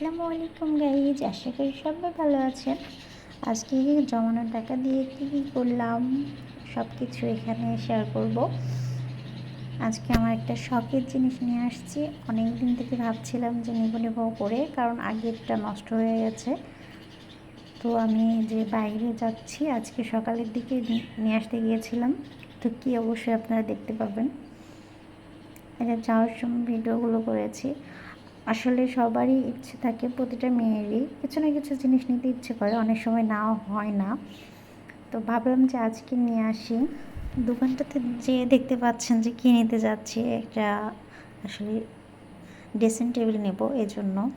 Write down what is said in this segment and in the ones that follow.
আসসালামু আলাইকুম গাইজ আশা করি সবাই ভালো আছেন। আজকে জমানো টাকা দিয়ে কী করলাম সব কিছু এখানে শেয়ার করব। আজকে আমার একটা শখের জিনিস নিয়ে আসছি। অনেক দিন থেকে ভাবছিলাম যে নেব নেব করে, কারণ আগেরটা নষ্ট হয়ে গেছে। তো আমি যে বাইরে যাচ্ছি, আজকে সকালের দিকে নিয়ে আসতে গিয়েছিলাম। তো কী অবশ্যই আপনারা দেখতে পাবেন। এটা যাওয়ার সময় ভিডিওগুলো করেছি। আসলে সবারই ইচ্ছে থাকে, প্রতিটা মেয়েরই কিছু না কিছু জিনিস নিতে ইচ্ছে করে, অনেক সময় নাও হয় না। তো ভাবলাম যে আজকে নিয়ে আসি। দোকানটাতে যে দেখতে পাচ্ছেন যে কী নিতে যাচ্ছি একটা আসলে ড্রেসিং টেবিল নেব, এজন্য।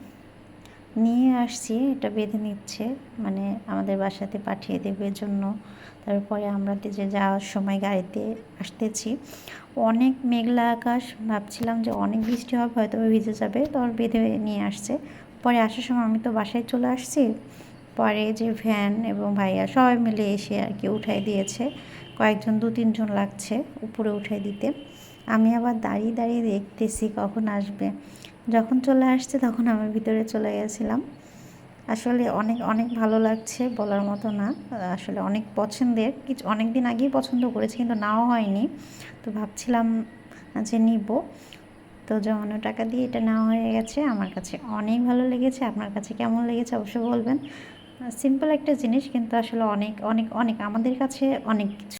নিয়ে আসছি, এটা বেঁধে নিচ্ছে মানে আমাদের বাসাতে পাঠিয়ে দেবে জন্য তারপরে আমরা যে যাওয়ার সময় গাড়িতে আসতেছি, অনেক মেঘলা আকাশ, ভাবছিলাম যে অনেক বৃষ্টি হবে হয়তো ভিজে যাবে, তো বেঁধে নিয়ে আসছে। পরে আসার সময় আমি তো বাসায় চলে আসছি পরে যে ভ্যান এবং ভাইয়া সবাই মিলে এসে আর কি উঠাই দিয়েছে। কয়েকজন দু তিনজন লাগছে উপরে উঠাই দিতে। আমি আবার দাঁড়িয়ে দাঁড়িয়ে দেখতেছি কখন আসবে। যখন চলে আসছে তখন আমি ভিতরে চলে গেছিলাম। আসলে অনেক অনেক ভালো লাগছে বলার মতো না। আসলে অনেক পছন্দের। কিছু অনেক দিন আগেই পছন্দ করেছি কিন্তু নাও হয়নি। তো ভাবছিলাম যে নিব। তো জমানো টাকা দিয়ে এটা নেওয়া হয়ে গেছে। আমার কাছে অনেক ভালো লেগেছে। আপনার কাছে কেমন লেগেছে অবশ্যই বলবেন। সিম্পল একটা জিনিস কিন্তু আসলে অনেক অনেক অনেক আমাদের কাছে অনেক কিছু।